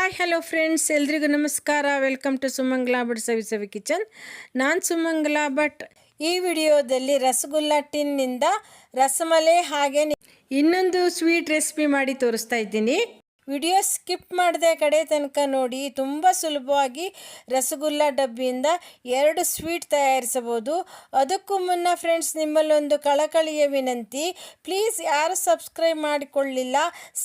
Hi hello friends ಎಲ್ರಿಗೂ ನಮಸ್ಕಾರ. Welcome to Sumangla Bhat Savi kitchen ನಾನು ಸುಮಂಗಲಾ ಭಟ್ ಈ ವಿಡಿಯೋದಲ್ಲಿ ರಸಗುಲ್ಲ ಟಿನ್ನಿಂದ ರಸಮಲೆ ಹಾಗೆ ಇನ್ನೊಂದು ಸ್ವೀಟ್ ರೆಸಿಪಿ ಮಾಡಿ ತೋರಿಸ್ತಾ ಇದ್ದೀನಿ. ವಿಡಿಯೋ ಸ್ಕಿಪ್ ಮಾಡದೆ ಕಡೆ ತನಕ ನೋಡಿ, ತುಂಬ ಸುಲಭವಾಗಿ ರಸಗುಲ್ಲ ಡಬ್ಬಿಯಿಂದ ಎರಡು ಸ್ವೀಟ್ ತಯಾರಿಸಬಹುದು. ಅದಕ್ಕೂ ಮುನ್ನ ಫ್ರೆಂಡ್ಸ್ ನಿಮ್ಮಲ್ಲೊಂದು ಕಳಕಳಿಯ ವಿನಂತಿ. ಪ್ಲೀಸ್ ಯಾರು ಸಬ್ಸ್ಕ್ರೈಬ್ ಮಾಡಿಕೊಳ್ಳಿಲ್ಲ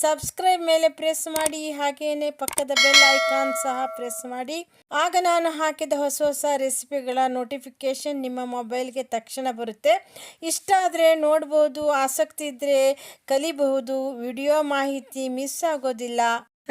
ಸಬ್ಸ್ಕ್ರೈಬ್ ಮೇಲೆ ಪ್ರೆಸ್ ಮಾಡಿ ಹಾಗೆಯೇ ಪಕ್ಕದ ಬೆಲ್ ಐಕಾನ್ ಸಹ ಪ್ರೆಸ್ ಮಾಡಿ. ಆಗ ನಾನು ಹಾಕಿದ ಹೊಸ ಹೊಸ ರೆಸಿಪಿಗಳ ನೋಟಿಫಿಕೇಶನ್ ನಿಮ್ಮ ಮೊಬೈಲ್ಗೆ ತಕ್ಷಣ ಬರುತ್ತೆ. ಇಷ್ಟ ಆದರೆ ನೋಡ್ಬೋದು, ಆಸಕ್ತಿ ಇದ್ದರೆ ಕಲಿಬಹುದು. ವಿಡಿಯೋ ಮಾಹಿತಿ ಮಿಸ್ ಆಗೋದಿಲ್ಲ.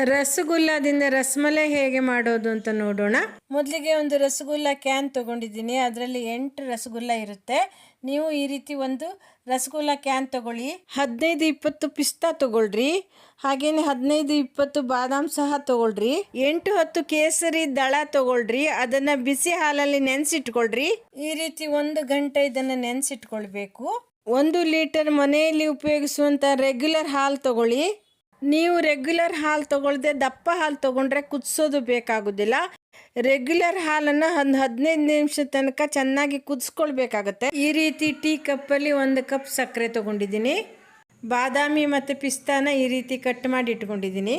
ರಸಗುಲ್ಲದಿಂದ ರಸಮಲೈ ಹೇಗೆ ಮಾಡೋದು ಅಂತ ನೋಡೋಣ. ಮೊದಲಿಗೆ ಒಂದು ರಸಗುಲ್ಲ ಕ್ಯಾನ್ ತಗೊಂಡಿದ್ದೀನಿ. ಅದರಲ್ಲಿ ಎಂಟು ರಸಗುಲ್ಲ ಇರುತ್ತೆ. ನೀವು ಈ ರೀತಿ ಒಂದು ರಸಗುಲ್ಲ ಕ್ಯಾನ್ ತಗೊಳ್ಳಿ. ಹದಿನೈದು ಇಪ್ಪತ್ತು ಪಿಸ್ತಾ ತಗೊಳ್ರಿ. ಹಾಗೇನೆ ಹದಿನೈದು ಇಪ್ಪತ್ತು ಬಾದಾಮ್ ಸಹ ತಗೊಳ್ರಿ. ಎಂಟು ಹತ್ತು ಕೇಸರಿ ದಳ ತಗೊಳ್ರಿ. ಅದನ್ನ ಬಿಸಿ ಹಾಲಲ್ಲಿ ನೆನೆಸಿಟ್ಕೊಳ್ರಿ. ಈ ರೀತಿ ಒಂದು ಗಂಟೆ ಇದನ್ನ ನೆನೆಸಿಟ್ಕೊಳ್ಬೇಕು. ಒಂದು ಲೀಟರ್ ಮನೆಯಲ್ಲಿ ಉಪಯೋಗಿಸುವಂತ ರೆಗ್ಯುಲರ್ ಹಾಲು ತಗೊಳ್ಳಿ. ನೀವು ರೆಗ್ಯುಲರ್ ಹಾಲು ತೊಗೊಳ್ದೆ ದಪ್ಪ ಹಾಲು ತಗೊಂಡ್ರೆ ಕುದಿಸೋದು ಬೇಕಾಗೋದಿಲ್ಲ. ರೆಗ್ಯುಲರ್ ಹಾಲನ್ನು ಒಂದು ಹದಿನೈದು ನಿಮಿಷ ತನಕ ಚೆನ್ನಾಗಿ ಕುದಿಸ್ಕೊಳ್ಬೇಕಾಗತ್ತೆ. ಈ ರೀತಿ ಟೀ ಕಪ್ಪಲ್ಲಿ ಒಂದು ಕಪ್ ಸಕ್ಕರೆ ತೊಗೊಂಡಿದ್ದೀನಿ. ಬಾದಾಮಿ ಮತ್ತು ಪಿಸ್ತಾನ ಈ ರೀತಿ ಕಟ್ ಮಾಡಿ ಇಟ್ಕೊಂಡಿದ್ದೀನಿ.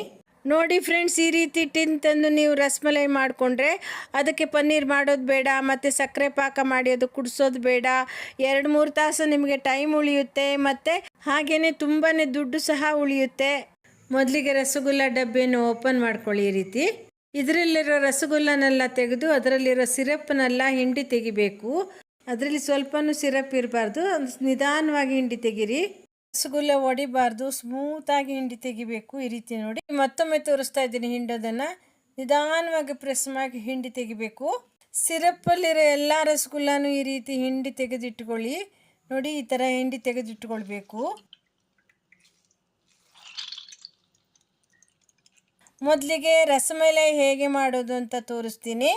ನೋಡಿ ಫ್ರೆಂಡ್ಸ್ ಈ ರೀತಿ ಟಿನ್ ತಂದು ನೀವು ರಸಮಲೈ ಮಾಡಿಕೊಂಡ್ರೆ ಅದಕ್ಕೆ ಪನ್ನೀರ್ ಮಾಡೋದು ಬೇಡ, ಮತ್ತು ಸಕ್ಕರೆ ಪಾಕ ಮಾಡಿ ಅದು ಕುಡಿಸೋದು ಬೇಡ. ಎರಡು ಮೂರು ತಾಸು ನಿಮಗೆ ಟೈಮ್ ಉಳಿಯುತ್ತೆ, ಮತ್ತು ಹಾಗೆಯೇ ತುಂಬಾ ದುಡ್ಡು ಸಹ ಉಳಿಯುತ್ತೆ. ಮೊದಲಿಗೆ ರಸಗುಲ್ಲ ಡಬ್ಬಿಯನ್ನು ಓಪನ್ ಮಾಡ್ಕೊಳ್ಳಿ ಈ ರೀತಿ. ಇದರಲ್ಲಿರೋ ರಸಗುಲ್ಲನೆಲ್ಲ ತೆಗೆದು ಅದರಲ್ಲಿರೋ ಸಿರಪ್ನೆಲ್ಲ ಹಿಂಡಿ ತೆಗಿಬೇಕು. ಅದರಲ್ಲಿ ಸ್ವಲ್ಪನೂ ಸಿರಪ್ ಇರಬಾರ್ದು. ನಿಧಾನವಾಗಿ ಹಿಂಡಿ ತೆಗೀರಿ. ರಸಗುಲ್ಲ ಒಡಿಬಾರ್ದು. ಸ್ಮೂತಾಗಿ ಹಿಂಡಿ ತೆಗಿಬೇಕು ಈ ರೀತಿ ನೋಡಿ. ಮತ್ತೊಮ್ಮೆ ತೋರಿಸ್ತಾ ಇದ್ದೀನಿ ಹಿಂಡೋದನ್ನು. ನಿಧಾನವಾಗಿ ಪ್ರೆಸ್ ಮಾಡಿ ಹಿಂಡಿ ತೆಗಿಬೇಕು. ಸಿರಪ್ಪಲ್ಲಿರೋ ಎಲ್ಲ ರಸಗುಲ್ಲನೂ ಈ ರೀತಿ ಹಿಂಡಿ ತೆಗೆದಿಟ್ಕೊಳ್ಳಿ. ನೋಡಿ ಈ ಥರ ಹಿಂಡಿ ತೆಗೆದಿಟ್ಕೊಳ್ಬೇಕು. ಮೊದಲಿಗೆ ರಸಮಲೈ ಹೇಗೆ ಮಾಡೋದು ಅಂತ ತೋರಿಸ್ತೀನಿ.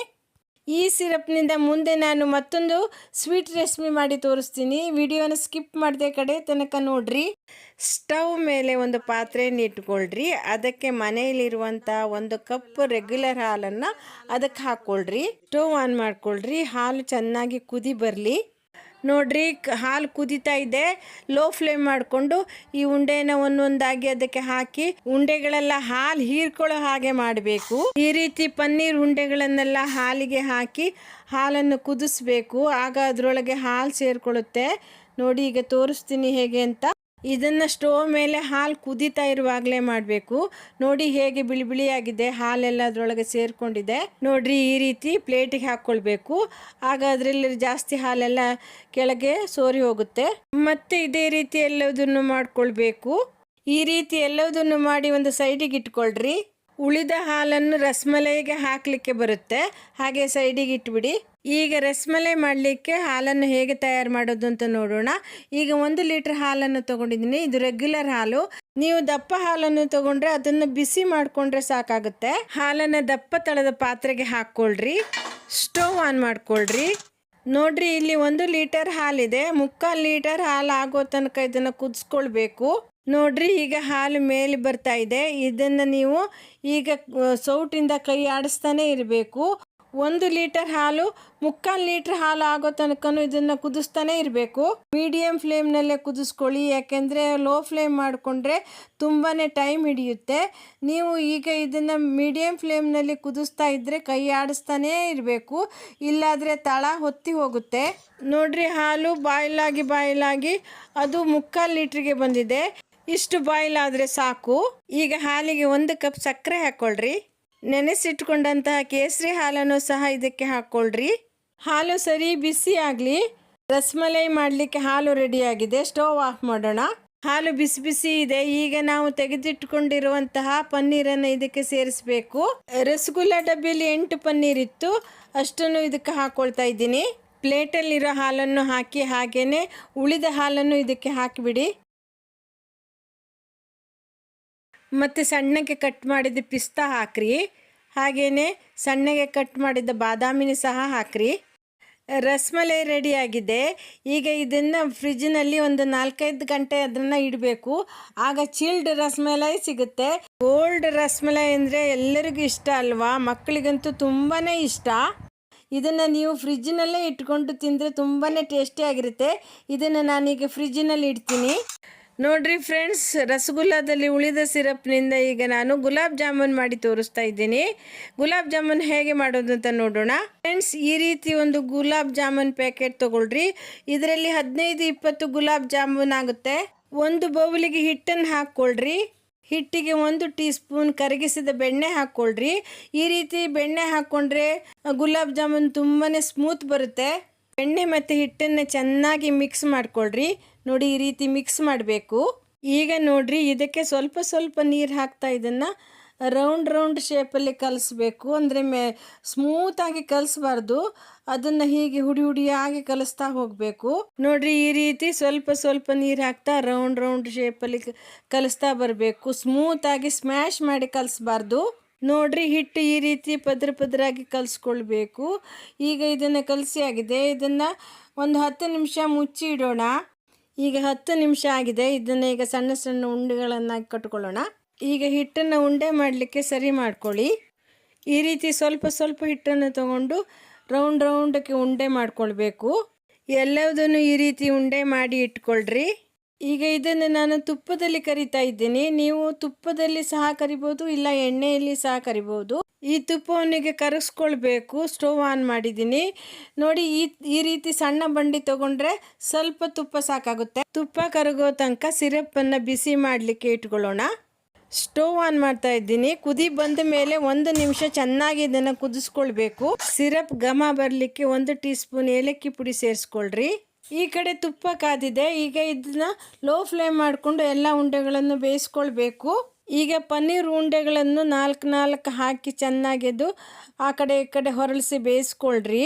ಈ ಸಿರಪ್ನಿಂದ ಮುಂದೆ ನಾನು ಮತ್ತೊಂದು ಸ್ವೀಟ್ ರೆಸಿಪಿ ಮಾಡಿ ತೋರಿಸ್ತೀನಿ. ವಿಡಿಯೋನ ಸ್ಕಿಪ್ ಮಾಡಿದೆ ಕಡೆ ತನಕ ನೋಡ್ರಿ. ಸ್ಟವ್ ಮೇಲೆ ಒಂದು ಪಾತ್ರೆಯನ್ನು ಇಟ್ಕೊಳ್ರಿ. ಅದಕ್ಕೆ ಮನೆಯಲ್ಲಿರುವಂಥ ಒಂದು ಕಪ್ ರೆಗ್ಯುಲರ್ ಹಾಲನ್ನು ಅದಕ್ಕೆ ಹಾಕ್ಕೊಳ್ರಿ. ಸ್ಟವ್ ಆನ್ ಮಾಡ್ಕೊಳ್ರಿ. ಹಾಲು ಚೆನ್ನಾಗಿ ಕುದಿ ಬರಲಿ. ನೋಡ್ರಿ ಹಾಲು ಕುದೀತಾ ಇದೆ. ಲೋ ಫ್ಲೇಮ್ ಮಾಡಿಕೊಂಡು ಈ ಉಂಡೆನ ಒಂದೊಂದಾಗಿ ಅದಕ್ಕೆ ಹಾಕಿ, ಉಂಡೆಗಳೆಲ್ಲ ಹಾಲು ಹೀರ್ಕೊಳ್ಳೋ ಹಾಗೆ ಮಾಡಬೇಕು. ಈ ರೀತಿ ಪನ್ನೀರ್ ಉಂಡೆಗಳನ್ನೆಲ್ಲ ಹಾಲಿಗೆ ಹಾಕಿ ಹಾಲನ್ನು ಕುದಿಸ್ಬೇಕು. ಆಗ ಅದರೊಳಗೆ ಹಾಲು ಸೇರ್ಕೊಳ್ಳುತ್ತೆ. ನೋಡಿ, ಈಗ ತೋರಿಸ್ತೀನಿ ಹೇಗೆ ಅಂತ. ಇದನ್ನು ಸ್ಟೋವ್ ಮೇಲೆ ಹಾಲು ಕುದೀತಾ ಇರುವಾಗಲೇ ಮಾಡಬೇಕು. ನೋಡಿ ಹೇಗೆ ಬಿಳಿ ಬಿಳಿಯಾಗಿದೆ ಹಾಲೆಲ್ಲ ಅದರೊಳಗೆ ಸೇರಿಕೊಂಡಿದೆ. ನೋಡಿರಿ ಈ ರೀತಿ ಪ್ಲೇಟಿಗೆ ಹಾಕ್ಕೊಳ್ಬೇಕು. ಆಗ ಅದರಲ್ಲಿ ಜಾಸ್ತಿ ಹಾಲೆಲ್ಲ ಕೆಳಗೆ ಸೋರಿ ಹೋಗುತ್ತೆ. ಮತ್ತೆ ಇದೇ ರೀತಿ ಎಲ್ಲದನ್ನು ಮಾಡಿಕೊಳ್ಬೇಕು. ಈ ರೀತಿ ಎಲ್ಲದನ್ನು ಮಾಡಿ ಒಂದು ಸೈಡಿಗೆ ಇಟ್ಕೊಳ್ರಿ. ಉಳಿದ ಹಾಲನ್ನು ರಸಮಲೈಗೆ ಹಾಕಲಿಕ್ಕೆ ಬರುತ್ತೆ. ಹಾಗೆ ಸೈಡಿಗೆ ಇಟ್ಬಿಡಿ. ಈಗ ರಸ್ಮಲೈ ಮಾಡಲಿಕ್ಕೆ ಹಾಲನ್ನು ಹೇಗೆ ತಯಾರು ಮಾಡೋದು ಅಂತ ನೋಡೋಣ. ಈಗ ಒಂದು ಲೀಟರ್ ಹಾಲನ್ನು ತೊಗೊಂಡಿದ್ದೀನಿ. ಇದು ರೆಗ್ಯುಲರ್ ಹಾಲು. ನೀವು ದಪ್ಪ ಹಾಲನ್ನು ತಗೊಂಡ್ರೆ ಅದನ್ನು ಬಿಸಿ ಮಾಡಿಕೊಂಡ್ರೆ ಸಾಕಾಗುತ್ತೆ. ಹಾಲನ್ನು ದಪ್ಪ ತಳದ ಪಾತ್ರೆಗೆ ಹಾಕ್ಕೊಳ್ರಿ. ಸ್ಟವ್ ಆನ್ ಮಾಡ್ಕೊಳ್ರಿ. ನೋಡ್ರಿ, ಇಲ್ಲಿ ಒಂದು ಲೀಟರ್ ಹಾಲಿದೆ. ಮುಕ್ಕಾಲು ಲೀಟರ್ ಹಾಲು ಆಗೋ ತನಕ ಇದನ್ನು ಕುದಿಸ್ಕೊಳ್ಬೇಕು. ನೋಡ್ರಿ, ಈಗ ಹಾಲು ಮೇಲೆ ಬರ್ತಾ ಇದೆ. ಇದನ್ನು ನೀವು ಈಗ ಸೌಟಿಂದ ಕೈ ಆಡಿಸ್ತಾನೆ ಇರಬೇಕು. ಒಂದು ಲೀಟರ್ ಹಾಲು, ಮುಕ್ಕಾಲು ಲೀಟರ್ ಹಾಲು ಆಗೋ ತನಕನೂ ಇದನ್ನು ಕುದಿಸ್ತಾನೆ ಇರಬೇಕು. ಮೀಡಿಯಮ್ ಫ್ಲೇಮ್ನಲ್ಲೇ ಕುದಿಸ್ಕೊಳ್ಳಿ, ಯಾಕೆಂದರೆ ಲೋ ಫ್ಲೇಮ್ ಮಾಡಿಕೊಂಡ್ರೆ ತುಂಬಾ ಟೈಮ್ ಹಿಡಿಯುತ್ತೆ. ನೀವು ಈಗ ಇದನ್ನು ಮೀಡಿಯಮ್ ಫ್ಲೇಮ್ನಲ್ಲಿ ಕುದಿಸ್ತಾ ಇದ್ದರೆ ಕೈ ಆಡಿಸ್ತಾನೇ ಇರಬೇಕು. ಇಲ್ಲಾದರೆ ತಳ ಹೊತ್ತಿ ಹೋಗುತ್ತೆ. ನೋಡ್ರಿ, ಹಾಲು ಬಾಯ್ಲಾಗಿ ಬಾಯ್ಲಾಗಿ ಅದು ಮುಕ್ಕಾಲು ಲೀಟ್ರಿಗೆ ಬಂದಿದೆ. ಇಷ್ಟು ಬಾಯ್ಲ್ ಆದರೆ ಸಾಕು. ಈಗ ಹಾಲಿಗೆ ಒಂದು ಕಪ್ ಸಕ್ಕರೆ ಹಾಕ್ಕೊಳ್ರಿ ನೆನೆಸಿಟ್ಕೊಂಡಂತಹ ಕೇಸರಿ ಹಾಲನ್ನು ಸಹ ಇದಕ್ಕೆ ಹಾಕ್ಕೊಳ್ರಿ ಹಾಲು ಸರಿ ಬಿಸಿ ಆಗಲಿ, ರಸಮಲೈ ಮಾಡಲಿಕ್ಕೆ ಹಾಲು ರೆಡಿಯಾಗಿದೆ. ಸ್ಟವ್ ಆಫ್ ಮಾಡೋಣ. ಹಾಲು ಬಿಸಿ ಬಿಸಿ ಇದೆ. ಈಗ ನಾವು ತೆಗೆದಿಟ್ಟುಕೊಂಡಿರುವಂತಹ ಪನ್ನೀರನ್ನು ಇದಕ್ಕೆ ಸೇರಿಸಬೇಕು. ರಸಗುಲ್ಲ ಡಬ್ಬಿಯಲ್ಲಿ ಎಂಟು ಪನ್ನೀರ್ ಇತ್ತು. ಅಷ್ಟನ್ನು ಇದಕ್ಕೆ ಹಾಕ್ಕೊಳ್ತಾ ಇದ್ದೀನಿ. ಪ್ಲೇಟಲ್ಲಿರೋ ಹಾಲನ್ನು ಹಾಕಿ ಹಾಗೇನೆ ಉಳಿದ ಹಾಲನ್ನು ಇದಕ್ಕೆ ಹಾಕಿಬಿಡಿ. ಮತ್ತು ಸಣ್ಣಗೆ ಕಟ್ ಮಾಡಿದ ಪಿಸ್ತಾ ಹಾಕ್ರಿ. ಹಾಗೆಯೇ ಸಣ್ಣಗೆ ಕಟ್ ಮಾಡಿದ ಬಾದಾಮಿನ ಸಹ ಹಾಕ್ರಿ. ರಸ್ಮಲೈ ರೆಡಿಯಾಗಿದೆ ಈಗ ಇದನ್ನು ಫ್ರಿಜ್ನಲ್ಲಿ ಒಂದು ನಾಲ್ಕೈದು ಗಂಟೆ ಅದನ್ನು ಇಡಬೇಕು. ಆಗ ಚಿಲ್ಡ್ ರಸ್ಮಲೈ ಸಿಗುತ್ತೆ. ಗೋಲ್ಡ್ ರಸ್ಮಲೈ ಅಂದರೆ ಎಲ್ಲರಿಗೂ ಇಷ್ಟ ಅಲ್ವಾ? ಮಕ್ಕಳಿಗಂತೂ ತುಂಬಾ ಇಷ್ಟ. ಇದನ್ನು ನೀವು ಫ್ರಿಜ್ಜಿನಲ್ಲೇ ಇಟ್ಕೊಂಡು ತಿಂದರೆ ತುಂಬಾ ಟೇಸ್ಟಿಯಾಗಿರುತ್ತೆ ಇದನ್ನು ನಾನೀಗ ಫ್ರಿಜ್ಜಿನಲ್ಲಿ ಇಡ್ತೀನಿ. ನೋಡ್ರಿ ಫ್ರೆಂಡ್ಸ್ ರಸಗುಲ್ಲಾದಲ್ಲಿ ಉಳಿದ ಸಿರಪ್ನಿಂದ ಈಗ ನಾನು ಗುಲಾಬ್ ಜಾಮೂನ್ ಮಾಡಿ ತೋರಿಸ್ತಾ ಇದ್ದೀನಿ. ಗುಲಾಬ್ ಜಾಮೂನ್ ಹೇಗೆ ಮಾಡೋದು ಅಂತ ನೋಡೋಣ. ಫ್ರೆಂಡ್ಸ್ ಈ ರೀತಿ ಒಂದು ಗುಲಾಬ್ ಜಾಮೂನ್ ಪ್ಯಾಕೆಟ್ ತೊಗೊಳ್ರಿ. ಇದರಲ್ಲಿ ಹದಿನೈದು, ಇಪ್ಪತ್ತು ಗುಲಾಬ್ ಜಾಮೂನ್ ಆಗುತ್ತೆ. ಒಂದು ಬೌಲಿಗೆ ಹಿಟ್ಟನ್ನು ಹಾಕ್ಕೊಳ್ರಿ. ಹಿಟ್ಟಿಗೆ ಒಂದು ಟೀ ಸ್ಪೂನ್ ಕರಗಿಸಿದ ಬೆಣ್ಣೆ ಹಾಕ್ಕೊಳ್ರಿ. ಈ ರೀತಿ ಬೆಣ್ಣೆ ಹಾಕ್ಕೊಂಡ್ರೆ ಗುಲಾಬ್ ಜಾಮೂನ್ ತುಂಬಾ ಸ್ಮೂತ್ ಬರುತ್ತೆ. ಬೆಣ್ಣೆ ಮತ್ತು ಹಿಟ್ಟನ್ನು ಚೆನ್ನಾಗಿ ಮಿಕ್ಸ್ ಮಾಡ್ಕೊಳ್ರಿ. ನೋಡಿ ಈ ರೀತಿ ಮಿಕ್ಸ್ ಮಾಡಬೇಕು. ಈಗ ನೋಡಿರಿ, ಇದಕ್ಕೆ ಸ್ವಲ್ಪ ಸ್ವಲ್ಪ ನೀರು ಹಾಕ್ತಾ ಇದನ್ನು ರೌಂಡ್ ರೌಂಡ್ ಶೇಪಲ್ಲಿ ಕಲಿಸ್ಬೇಕು. ಅಂದರೆ ಮೇ ಸ್ಮೂತಾಗಿ ಕಲಿಸ್ಬಾರ್ದು. ಅದನ್ನು ಹೀಗೆ ಹುಡಿ ಹುಡಿಯಾಗಿ ಕಲಿಸ್ತಾ ಹೋಗಬೇಕು. ನೋಡಿರಿ, ಈ ರೀತಿ ಸ್ವಲ್ಪ ಸ್ವಲ್ಪ ನೀರು ಹಾಕ್ತಾ ರೌಂಡ್ ರೌಂಡ್ ಶೇಪಲ್ಲಿ ಕಲಿಸ್ತಾ ಬರಬೇಕು. ಸ್ಮೂತಾಗಿ ಸ್ಮ್ಯಾಶ್ ಮಾಡಿ ಕಲಿಸ್ಬಾರ್ದು. ನೋಡ್ರಿ ಹಿಟ್ಟು ಈ ರೀತಿ ಪದ್ರ ಪದ್ರಾಗಿ ಕಲಿಸ್ಕೊಳ್ಬೇಕು. ಈಗ ಇದನ್ನು ಕಲಸಿ ಆಗಿದೆ. ಇದನ್ನು ಒಂದು ಹತ್ತು ನಿಮಿಷ ಮುಚ್ಚಿ ಇಡೋಣ ಈಗ ಹತ್ತು ನಿಮಿಷ ಆಗಿದೆ. ಇದನ್ನು ಈಗ ಸಣ್ಣ ಸಣ್ಣ ಉಂಡೆಗಳನ್ನಾಗಿ ಕಟ್ಕೊಳ್ಳೋಣ. ಈಗ ಹಿಟ್ಟನ್ನು ಉಂಡೆ ಮಾಡಲಿಕ್ಕೆ ಸರಿ ಮಾಡ್ಕೊಳ್ಳಿ. ಈ ರೀತಿ ಸ್ವಲ್ಪ ಸ್ವಲ್ಪ ಹಿಟ್ಟನ್ನು ತಗೊಂಡು ರೌಂಡ್ ರೌಂಡಕ್ಕೆ ಉಂಡೆ ಮಾಡ್ಕೊಳ್ಬೇಕು. ಎಲ್ಲದನ್ನು ಈ ರೀತಿ ಉಂಡೆ ಮಾಡಿ ಇಟ್ಕೊಳ್ರಿ. ಈಗ ಇದನ್ನು ನಾನು ತುಪ್ಪದಲ್ಲಿ ಕರಿತಾ ಇದ್ದೀನಿ. ನೀವು ತುಪ್ಪದಲ್ಲಿ ಸಹ ಕರಿಬೋದು, ಇಲ್ಲ ಎಣ್ಣೆಯಲ್ಲಿ ಸಹ ಕರಿಬೋದು. ಈ ತುಪ್ಪವನ್ನಿಗೆ ಕರಗಿಸ್ಕೊಳ್ಬೇಕು. ಸ್ಟೋವ್ ಆನ್ ಮಾಡಿದ್ದೀನಿ. ನೋಡಿ, ಈ ಈ ರೀತಿ ಸಣ್ಣ ಬಂಡಿ ತಗೊಂಡ್ರೆ ಸ್ವಲ್ಪ ತುಪ್ಪ ಸಾಕಾಗುತ್ತೆ. ತುಪ್ಪ ಕರಗೋ ತನಕ ಸಿರಪ್ಪನ್ನು ಬಿಸಿ ಮಾಡಲಿಕ್ಕೆ ಇಟ್ಕೊಳ್ಳೋಣ. ಸ್ಟೋವ್ ಆನ್ ಮಾಡ್ತಾ ಇದ್ದೀನಿ. ಕುದಿ ಬಂದ ಮೇಲೆ ಒಂದು ನಿಮಿಷ ಚೆನ್ನಾಗಿ ಇದನ್ನು ಕುದಿಸ್ಕೊಳ್ಬೇಕು. ಸಿರಪ್ ಘಮ ಬರಲಿಕ್ಕೆ ಒಂದು ಟೀ ಸ್ಪೂನ್ ಏಲಕ್ಕಿ ಪುಡಿ ಸೇರಿಸ್ಕೊಳ್ರಿ. ಈ ಕಡೆ ತುಪ್ಪ ಕಾದಿದೆ. ಈಗ ಇದನ್ನ ಲೋ ಫ್ಲೇಮ್ ಮಾಡಿಕೊಂಡು ಎಲ್ಲ ಉಂಡೆಗಳನ್ನು ಬೇಯಿಸ್ಕೊಳ್ಬೇಕು. ಈಗ ಪನ್ನೀರ್ ಉಂಡೆಗಳನ್ನು ನಾಲ್ಕು ನಾಲ್ಕು ಹಾಕಿ ಚೆನ್ನಾಗಿದ್ದು ಆ ಕಡೆ ಈ ಕಡೆ ಹೊರಳಿಸಿ ಬೇಯಿಸ್ಕೊಳ್ರಿ.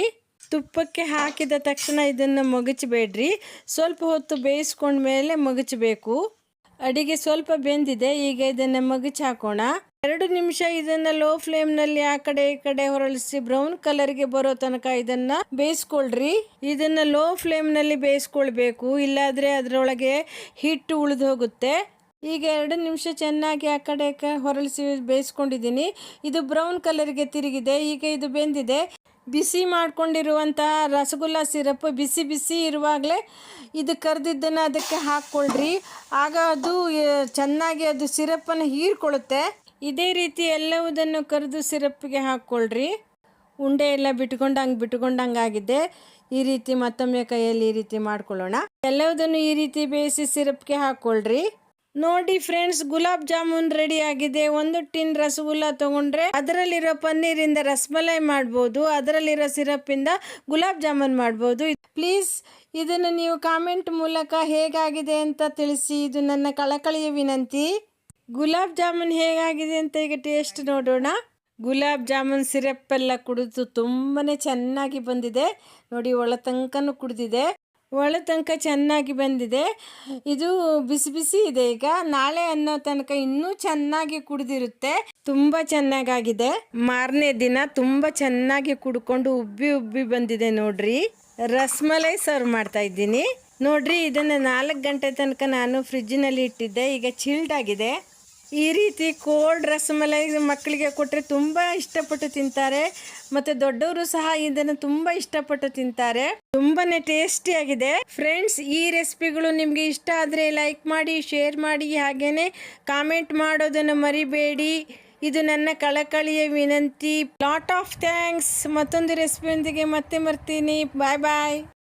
ತುಪ್ಪಕ್ಕೆ ಹಾಕಿದ ತಕ್ಷಣ ಇದನ್ನು ಮಗಚಬೇಡ್ರಿ. ಸ್ವಲ್ಪ ಹೊತ್ತು ಬೇಯಿಸ್ಕೊಂಡ್ಮೇಲೆ ಮಗಚಬೇಕು. ಅಡಿಗೆ ಸ್ವಲ್ಪ ಬೆಂದಿದೆ, ಈಗ ಇದನ್ನು ಮಗುಚಿ ಹಾಕೋಣ. ಎರಡು ನಿಮಿಷ ಇದನ್ನ ಲೋ ಫ್ಲೇಮ್ನಲ್ಲಿ ಆ ಕಡೆ ಈ ಕಡೆ ಹೊರಳಿಸಿ ಬ್ರೌನ್ ಕಲರ್ಗೆ ಬರೋ ತನಕ ಇದನ್ನ ಬೇಯಿಸ್ಕೊಳ್ರಿ. ಇದನ್ನ ಲೋ ಫ್ಲೇಮ್ನಲ್ಲಿ ಬೇಯಿಸ್ಕೊಳ್ಬೇಕು, ಇಲ್ಲಾದ್ರೆ ಅದರೊಳಗೆ ಹಿಟ್ಟು ಉಳಿದು ಹೋಗುತ್ತೆ. ಈಗ ಎರಡು ನಿಮಿಷ ಚೆನ್ನಾಗಿ ಆ ಕಡೆ ಹೊರಳಿಸಿ ಬೇಯಿಸ್ಕೊಂಡಿದ್ದೀನಿ. ಇದು ಬ್ರೌನ್ ಕಲರ್ಗೆ ತಿರುಗಿದೆ, ಈಗ ಇದು ಬೆಂದಿದೆ. ಬಿಸಿ ಮಾಡ್ಕೊಂಡಿರುವಂತಹ ರಸಗುಲ್ಲ ಸಿರಪ್ ಬಿಸಿ ಬಿಸಿ ಇರುವಾಗಲೇ ಇದು ಕರೆದಿದ್ದನ್ನು ಅದಕ್ಕೆ ಹಾಕ್ಕೊಳ್ರಿ. ಆಗ ಅದು ಚೆನ್ನಾಗಿ ಅದು ಸಿರಪ್ಪನ್ನು ಹೀರ್ಕೊಳ್ಳುತ್ತೆ. ಇದೇ ರೀತಿ ಎಲ್ಲವುದನ್ನು ಕರೆದು ಸಿರಪ್ಪಿಗೆ ಹಾಕ್ಕೊಳ್ರಿ. ಉಂಡೆ ಎಲ್ಲ ಬಿಟ್ಕೊಂಡಂಗೆ ಬಿಟ್ಕೊಂಡಂಗೆ ಆಗಿದೆ. ಈ ರೀತಿ ಮತ್ತೊಮ್ಮೆ ಕೈಯಲ್ಲಿ ಈ ರೀತಿ ಮಾಡ್ಕೊಳ್ಳೋಣ. ಎಲ್ಲವುದನ್ನು ಈ ರೀತಿ ಬೇಯಿಸಿ ಸಿರಪ್ಗೆ ಹಾಕ್ಕೊಳ್ರಿ. ನೋಡಿ ಫ್ರೆಂಡ್ಸ್, ಗುಲಾಬ್ ಜಾಮೂನ್ ರೆಡಿ ಆಗಿದೆ. ಒಂದು ಟಿನ್ ರಸಗುಲ್ಲ ತಗೊಂಡ್ರೆ ಅದರಲ್ಲಿರೋ ಪನ್ನೀರಿಂದ ರಸಮಲೈ ಮಾಡ್ಬೋದು. ಅದರಲ್ಲಿರೋ ಸಿರಪ್ ಇಂದ ಗುಲಾಬ್ ಜಾಮೂನ್ ಮಾಡ್ಬೋದು. ಪ್ಲೀಸ್, ಇದನ್ನು ನೀವು ಕಾಮೆಂಟ್ ಮೂಲಕ ಹೇಗಾಗಿದೆ ಅಂತ ತಿಳಿಸಿ. ಇದು ನನ್ನ ಕಳಕಳಿಯ ವಿನಂತಿ. ಗುಲಾಬ್ ಜಾಮೂನ್ ಹೇಗಾಗಿದೆ ಅಂತ ಈಗ ಟೇಸ್ಟ್ ನೋಡೋಣ. ಗುಲಾಬ್ ಜಾಮೂನ್ ಸಿರಪ್ ಎಲ್ಲ ಕುಡಿದು ತುಂಬಾ ಚೆನ್ನಾಗಿ ಬಂದಿದೆ. ನೋಡಿ, ಒಳ ತನಕನೂ ಕುಡಿದಿದೆ. ಒಳ ತನಕ ಚೆನ್ನಾಗಿ ಬಂದಿದೆ. ಇದು ಬಿಸಿ ಬಿಸಿ ಇದೆ ಈಗ. ನಾಳೆ ಅನ್ನೋ ತನಕ ಇನ್ನೂ ಚೆನ್ನಾಗಿ ಕುಡಿದಿರುತ್ತೆ. ತುಂಬ ಚೆನ್ನಾಗಾಗಿದೆ. ಮಾರನೇ ದಿನ ತುಂಬ ಚೆನ್ನಾಗಿ ಕುಡ್ಕೊಂಡು ಉಬ್ಬಿ ಉಬ್ಬಿ ಬಂದಿದೆ ನೋಡ್ರಿ. ರಸ್ಮಲೈ ಸರ್ವ್ ಮಾಡ್ತಾ ಇದ್ದೀನಿ. ನೋಡ್ರಿ, ಇದನ್ನು ನಾಲ್ಕು ಗಂಟೆ ತನಕ ನಾನು ಫ್ರಿಜ್ಜಿನಲ್ಲಿ ಇಟ್ಟಿದ್ದೆ. ಈಗ ಚಿಲ್ಡ್ ಆಗಿದೆ. ಈ ರೀತಿ ಕೋಲ್ಡ್ ರಸಮಲೈ ಮಕ್ಕಳಿಗೆ ಕೊಟ್ಟರೆ ತುಂಬ ಇಷ್ಟಪಟ್ಟು ತಿಂತಾರೆ. ಮತ್ತು ದೊಡ್ಡವರು ಸಹ ಇದನ್ನು ತುಂಬ ಇಷ್ಟಪಟ್ಟು ತಿಂತಾರೆ. ತುಂಬಾ ಟೇಸ್ಟಿಯಾಗಿದೆ ಫ್ರೆಂಡ್ಸ್ ಈ ರೆಸಿಪಿಗಳು ನಿಮಗೆ ಇಷ್ಟ ಆದರೆ ಲೈಕ್ ಮಾಡಿ ಶೇರ್ ಮಾಡಿ ಹಾಗೆಯೇ ಕಾಮೆಂಟ್ ಮಾಡೋದನ್ನು ಮರಿಬೇಡಿ. ಇದು ನನ್ನ ಕಳಕಳಿಯ ವಿನಂತಿ. ಲಾಟ್ ಆಫ್ ಥ್ಯಾಂಕ್ಸ್ ಮತ್ತೊಂದು ರೆಸಿಪಿಯೊಂದಿಗೆ ಮತ್ತೆ ಮರ್ತೀನಿ ಬಾಯ್ ಬಾಯ್